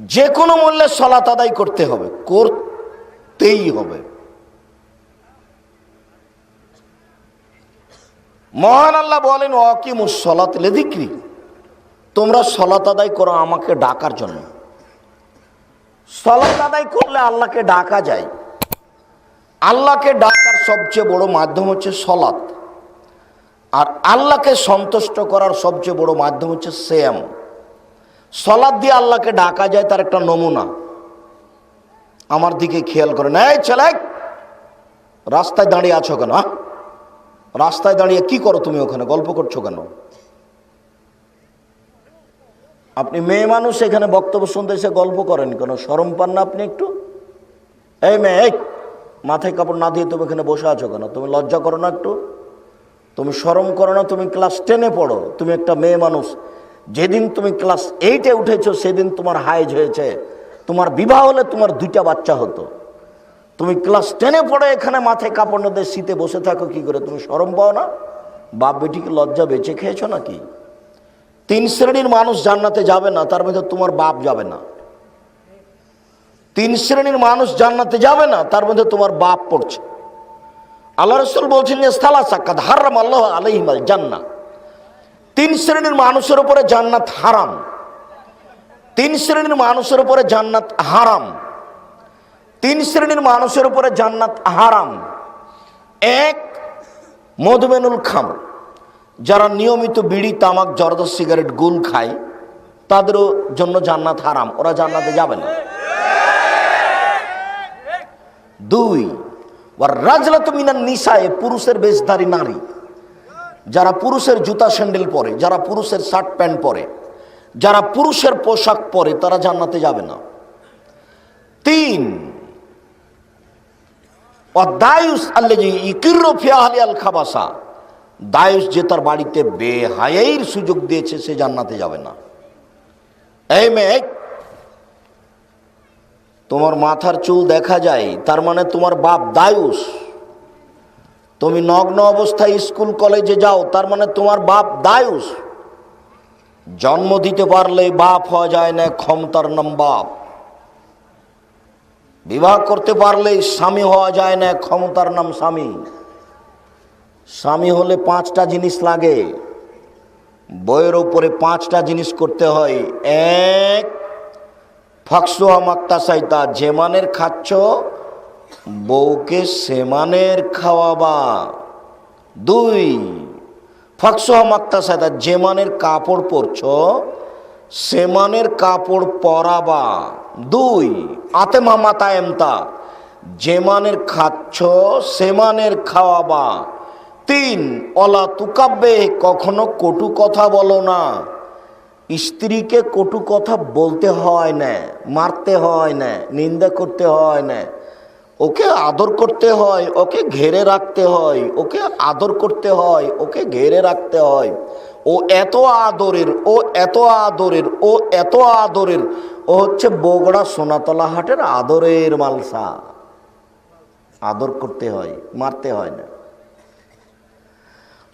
যে কোনো মূল্যে সলাত আদায় করতে হবে, করতেই হবে। মহান আল্লাহ বলেন অকিমুস সলাত লেদিক্রি তোমরা সলাত আদায় করো আমাকে ডাকার জন্য। সলাত আদায় করলে আল্লাহকে ডাকা যায়। আল্লাহকে ডাকার সবচেয়ে বড় মাধ্যম হচ্ছে সলাত আর আল্লাহকে সন্তুষ্ট করার সবচেয়ে বড় মাধ্যম হচ্ছে সেম সলাদ দিয়ে আল্লাহকে ডাকা যায়, তার একটা নমুনা। আমার দিকে খেয়াল করেন। এই ছেলে, রাস্তায় দাঁড়িয়ে আছো কেন হ্যাঁ? রাস্তায় দাঁড়িয়ে কি করো তুমি ওখানে? গল্প করছ কেন? আপনি মেয়ে মানুষ, এখানে বক্তব্য শুনতে এসে গল্প করেন কেন? সরম পান না আপনি একটু? এই মেয়ে মাথায় কাপড় না দিয়ে তুমি এখানে বসে আছো কেন? তুমি লজ্জা করো না একটু? তুমি সরম করো না? তুমি ক্লাস টেনে পড়ো? তুমি একটা মেয়ে মানুষ যেদিন তুমি ক্লাস এইটে উঠেছো, সেদিন তোমার হাইজ হয়েছে। তোমার বিবাহ হলে তোমার দুইটা বাচ্চা হতো। তুমি ক্লাস টেনে পড়ে এখানে মাথায় কাপড় নদে শীতে বসে থাকো, কি করে? তুমি সরম পাও না? বাপ বেটিকে লজ্জা বেঁচে খেয়েছো নাকি? তিন শ্রেণির মানুষ জান্নাতে যাবে না, তার মধ্যে তোমার বাপ যাবে না। তিন শ্রেণির মানুষ জান্নাতে যাবে না, তার মধ্যে তোমার বাপ পড়ছে। আল্লাহ রসুল বলছেন যে সালা সাক্ষাৎ হারাম আল্লাহ আলহিমাল জান্না তিন শ্রেণির মানুষের উপরে জান্নাত হারাম। তিন শ্রেণির মানুষের উপরে জান্নাত হারাম। তিন শ্রেণির মানুষের উপরে জান্নাত হারাম। এক, মধুমেনুল খাম যারা নিয়মিত বিড়ি, তামাক, জর্দ, সিগারেট, গুল খায়, তাদেরও জন্য জান্নাত হারাম। ওরা জান্নাতে যাবে না। দুই রাজলাত মিনান নিশায় পুরুষের বেশধারী নারী। যারা পুরুষের জুতা স্যান্ডেল পরে, যারা পুরুষের শার্ট প্যান্ট পরে, যারা পুরুষের পোশাক পরে, তারা জান্নাতে যাবে না। তিন দায়ুস আল্লেজি ইকির ফিয়াহালি আল খাবাসা। দায়ুস যে তার বাড়িতে বেহায়ের সুযোগ দিয়েছে, সে জান্নাতে যাবে না। এই মেয়ে, তোমার মাথার চুল দেখা যায়, তার মানে তোমার বাপ দায়ুস। তুমি নগ্ন অবস্থায় স্কুল, কলেজে যাও, তার মানে তোমার বাপ দায়ুস। জন্ম দিতে পারলে বাপ হওয়া যায় না, ক্ষমতার নাম বাপ। বিবাহ করতে পারলে স্বামী হওয়া যায় না, ক্ষমতার নাম স্বামী। স্বামী হলে পাঁচটা জিনিস লাগে। বইয়ের ওপরে পাঁচটা জিনিস করতে হয়। এক, ফাকসুহা মাক্তা সাইতা যেমানের খাচ্ছ বউকে সেমানের খাওয়াবা। দুই ফাকসুহা মাক্তা সাইতা যেমানের কাপড় পরছ, সেমানের কাপড় পরাবা। দুই, আতেমা মাতা এমতা যেমানের খাচ্ছ, সেমানের খাওয়াবা। তিন, অলা তুকাব্বে, কখনো কটু কথা বলো না। স্ত্রীকে কটু কথা বলতে হয় না, মারতে হয় না, নিন্দা করতে হয় না। ওকে আদর করতে হয়, ওকে ঘেরে রাখতে হয়, ওকে আদর করতে হয়, ওকে ঘেরে রাখতে হয়। ও এত আদরের, ও এত আদরের, ও এত আদরের, ও হচ্ছে বগড়া সোনাতলা হাটের আদরের মালসা। আদর করতে হয়, মারতে হয় না।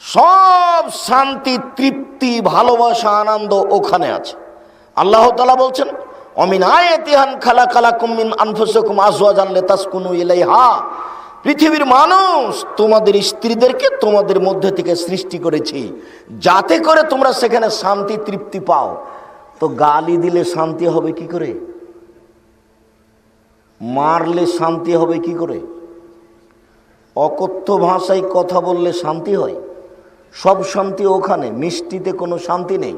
সব শান্তি, তৃপ্তি, ভালোবাসা, আনন্দ ওখানে আছে। আল্লাহ তালা বলছেন অমিন আয়াতিহান খালা খালা কুমিন আনফুসকুম আজওয়াজান লেতাসকুনু ইলাইহা। পৃথিবীর মানুষ তোমাদের স্ত্রীদেরকে তোমাদের মধ্যে থেকে সৃষ্টি করেছি। যাতে করে তোমরা সেখানে শান্তি, তৃপ্তি পাও। তো গালি দিলে শান্তি হবে কি করে? মারলে শান্তি হবে কি করে? অকথ্য ভাষায় কথা বললে শান্তি হয়? সব শান্তি ওখানে, মিষ্টিতে কোনো শান্তি নেই।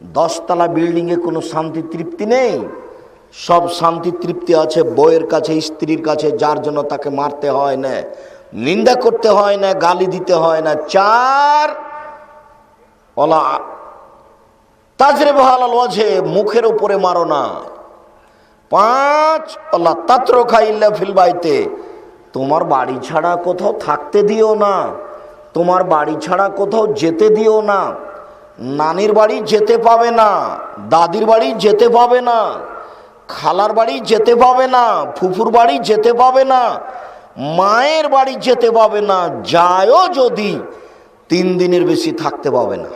দশতলা বিল্ডিংয়ে কোনো শান্তি তৃপ্তি নেই। সব শান্তি তৃপ্তি আছে বইয়ের কাছে, স্ত্রীর কাছে, যার জন্য তাকে মারতে হয় না, নিন্দা করতে হয় না, গালি দিতে হয় না। চার, ওলা তাজরে বহাল ওয়াজে মুখের উপরে মারো না। পাঁচ আল্লাহ তাত্র খাইল্লা ফিলবাইতে তোমার বাড়ি ছাড়া কোথাও থাকতে দিও না। তোমার বাড়ি ছাড়া কোথাও যেতে দিও না। নানির বাড়ি যেতে পাবে না, দাদির বাড়ি যেতে পাবে না, খালার বাড়ি যেতে পাবে না, ফুফুর বাড়ি যেতে পাবে না, মায়ের বাড়ি যেতে পাবে না, যায়ও যদি তিন দিনের বেশি থাকতে পাবে না।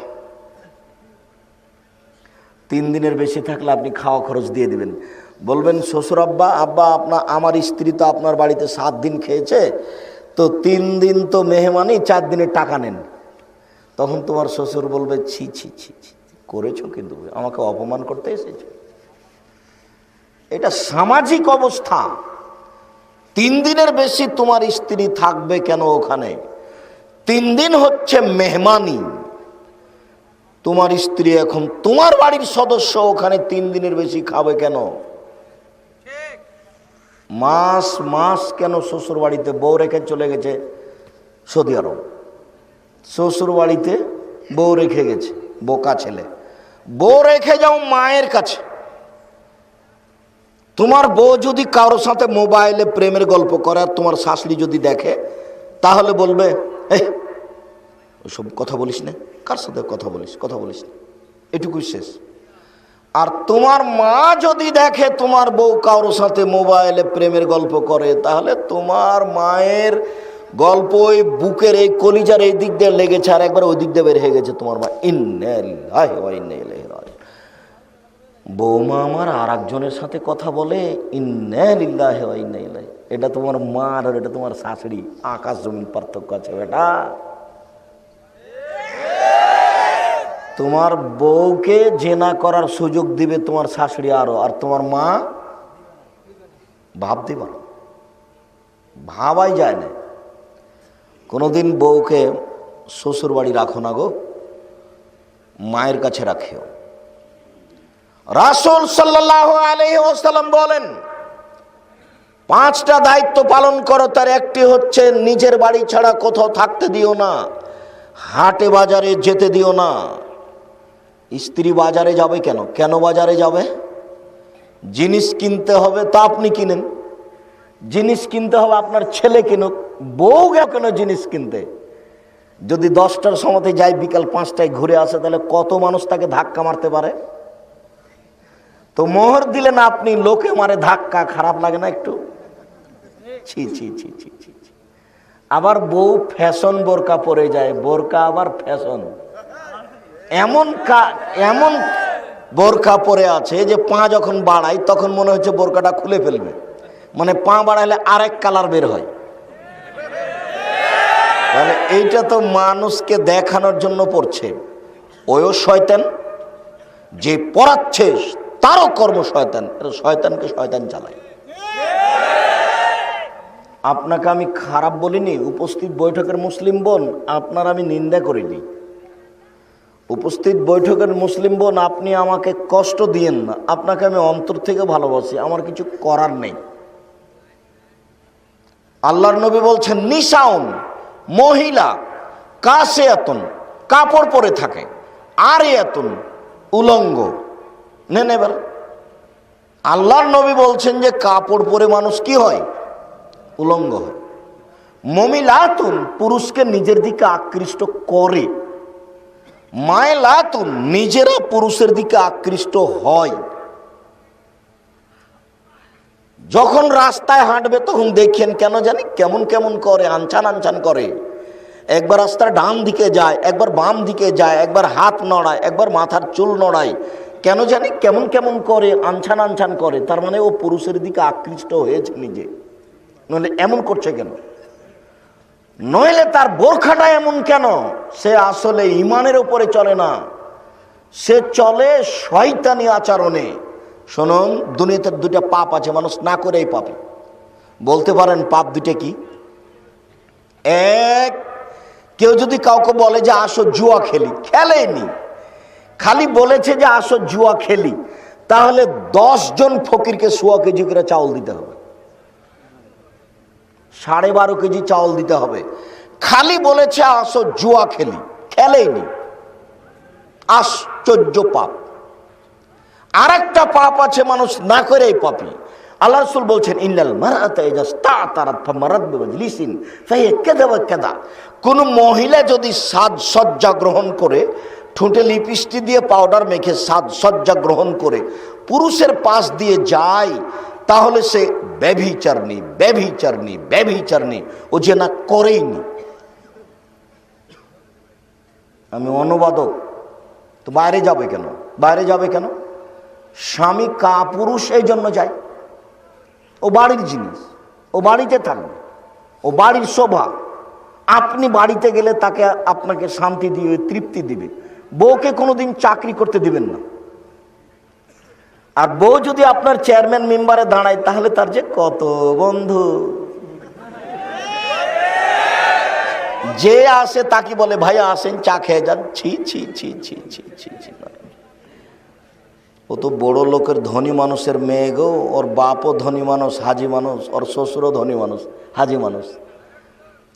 তিন দিনের বেশি থাকলে আপনি খাওয়া খরচ দিয়ে দিবেন। বলবেন, শ্বশুর আব্বা আব্বা আপনার আমার স্ত্রী তো আপনার বাড়িতে সাত দিন খেয়েছে, তো তিন দিন তো মেহমানই চার দিনের টাকা নেন। তখন তোমার শ্বশুর বলবে, ছি ছি ছি ছি, করেছ কিন্তু, আমাকে অপমান করতে এসেছ। এটা সামাজিক অবস্থা। তিন দিনের বেশি তোমার স্ত্রী থাকবে কেন ওখানে? তিন দিন হচ্ছে মেহমানি। তোমার স্ত্রী এখন তোমার বাড়ির সদস্য, ওখানে তিন দিনের বেশি খাবে কেন? মাস মাস কেন শ্বশুর বাড়িতে বউ রেখে চলে গেছে? সৌদি আরব। শ্বশুর বাড়িতে বউ রেখে গেছে, বোকা ছেলে। বউ রেখে যাও মায়ের কাছে। তোমার বউ যদি কারোর সাথে মোবাইলে প্রেমের গল্প করে আর তোমার শাশুড়ি যদি দেখে, তাহলে বলবে, এই, ওসব কথা বলিস না, কার সাথে কথা বলিস কথা বলিস না। এটুকুই শেষ। আর তোমার মা যদি দেখে তোমার বউ কারোর সাথে মোবাইলে প্রেমের গল্প করে, তাহলে তোমার মায়ের গল্প ওই বুকের এই কলিজার এই দিক দিয়ে লেগেছে আর একবার ওই দিক দিয়ে বের হয়ে গেছে তোমার মা। ইন্নে বৌমা আমার আর একজনের সাথে কথা বলে ইন্নাহ এটা তোমার মা আর এটা তোমার শাশুড়ি। আকাশ জমিন পার্থক্য আছে বেটা। তোমার বউকে জেনা করার সুযোগ দিবে তোমার শাশুড়ি আরও। আর তোমার মা, ভাবতে পারো। ভাবাই যায় না। কোনোদিন বউকে শ্বশুর বাড়ি রাখো না গো, মায়ের কাছে রাখিও। রাসুল সাল্লাহ আলহিম বলেন, পাঁচটা দায়িত্ব পালন করো, তার একটি হচ্ছে নিজের বাড়ি ছাড়া কোথাও থাকতে দিও না, হাটে বাজারে যেতে দিও না। স্ত্রী বাজারে যাবে কেন? কেন বাজারে যাবে? জিনিস কিনতে হবে, তা আপনি কিনেন। জিনিস কিনতে হবে আপনার ছেলে কিনুক, বউ গেল কেন জিনিস কিনতে? যদি দশটার সময়তে যায় বিকাল পাঁচটায় ঘুরে আসে, তাহলে কত মানুষ তাকে ধাক্কা মারতে পারে? তো মোহর দিলেন আপনি লোকে মারে ধাক্কা, খারাপ লাগে না একটু? ছি ছি ছি ছি ছি। আবার বউ ফ্যাশন বোরকা পরে যায়, বোরকা আবার ফ্যাশন। এমন কা, এমন বোরকা পরে আছে যে পা যখন বাড়াই তখন মনে হচ্ছে বোরকাটা খুলে ফেলবে। মানে পা বাড়াইলে আরেক কালার বের হয়। তাহলে এইটা তো মানুষকে দেখানোর জন্য পড়ছে। ওয়ও শয়তান, যে পড়াচ্ছে তারও কর্ম শয়তান শয়তানকে শয়তান চালায়। আপনাকে আমি খারাপ বলিনি, উপস্থিত বৈঠকের মুসলিম বোন, আপনার আমি নিন্দা করিনি। উপস্থিত বৈঠকের মুসলিম বোন, আপনি আমাকে কষ্ট দিয়েন না, আপনাকে আমি অন্তর থেকে ভালোবাসি, আমার কিছু করার নেই। আল্লাহর নবী বলছেন, নিশাউন, মহিলা কাশে এতন কাপড় পরে থাকে আর এতন উলঙ্গ। নেন এবার। আল্লাহর নবী বলছেন যে, কাপড় পরে মানুষ কি হয়? উলঙ্গ হয়। মমিলাতুন, পুরুষকে নিজের দিকে আকৃষ্ট করে। মায়লাতুন, নিজেরা পুরুষের দিকে আকৃষ্ট হয়। যখন রাস্তায় হাঁটবে, তখন দেখেন কেন জানি কেমন কেমন করে আনছান আনছান করে। একবার রাস্তার ডান দিকে যায়, একবার বাম দিকে যায়, একবার হাত নড়ায়, একবার মাথার চুল নড়ায়। কেন জানি কেমন কেমন করে আনছান আনছান করে। তার মানে ও পুরুষের দিকে আকৃষ্ট হয়েছে নিজে। নইলে এমন করছে কেন? নইলে তার বোরখাটা এমন কেন? সে আসলে ইমানের উপরে চলে না। সে চলে শয়তানি আচরণে। শুনুন, দুনিয়াতে দুটা পাপ আছে, মানুষ না করেই পাপে বলতে পারেন, পাপ দুটা কি? এক, কেউ যদি কাউকে বলে যে আসো জুয়া খেলি, খেলেনি, খালি বলেছে যে আসো জুয়া খেলি, তাহলে জন ফকিরকে সোয়া কেজি করে চাউল দিতে হবে। সাড়ে বারো কেজি চাউল দিতে হবে। খালি বলেছে আসো জুয়া খেলি, খেলেনি। আশ্চর্য পাপ। আর একটা পাপ আছে মানুষ না করেই পাপি। আল্লাহ রসুল বলছেন, ইন্নাল মারাত কোন মহিলা যদি সাজসজ্জা গ্রহণ করে, ঠোঁটে লিপস্টিক দিয়ে পাউডার মেখে সাজসজ্জা গ্রহণ করে, পুরুষের পাশ দিয়ে যায়, তাহলে সে ব্যভিচারনি ব্যভিচারনি ব্যভিচারনি ও যে না করেইনি। আমি অনুবাদক, তো বাইরে যাবে কেন? বাইরে যাবে কেন? স্বামী কা পুরুষ এই জন্য যায় ও বাড়ির জিনিস ও বাড়িতে থাকবে ও বাড়ির শোভা আপনি বাড়িতে গেলে তাকে আপনাকে শান্তি দিবে তৃপ্তি দিবে বউকে কোনোদিন চাকরি করতে দিবেন না আর বউ যদি আপনার চেয়ারম্যান মেম্বারে দাঁড়ায় তাহলে তার যে কত বন্ধু যে আসে তাকে বলে ভাইয়া আসেন চা খেয়ে যান ছি ছি ছি ছি ছি ছি ছি ও তো বড় লোকের ধনী মানুষের মেয়ে গো, ওর বাপও ধনী মানুষ, হাজি মানুষ, ওর শ্বশুরও ধনী মানুষ, হাজি মানুষ।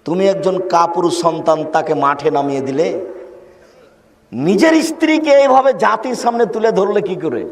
তুমি একজন কাপুরুষ সন্তান, তাকে মাঠে নামিয়ে দিলে? নিজের স্ত্রীকে এইভাবে জাতির সামনে তুলে ধরলে কি করে?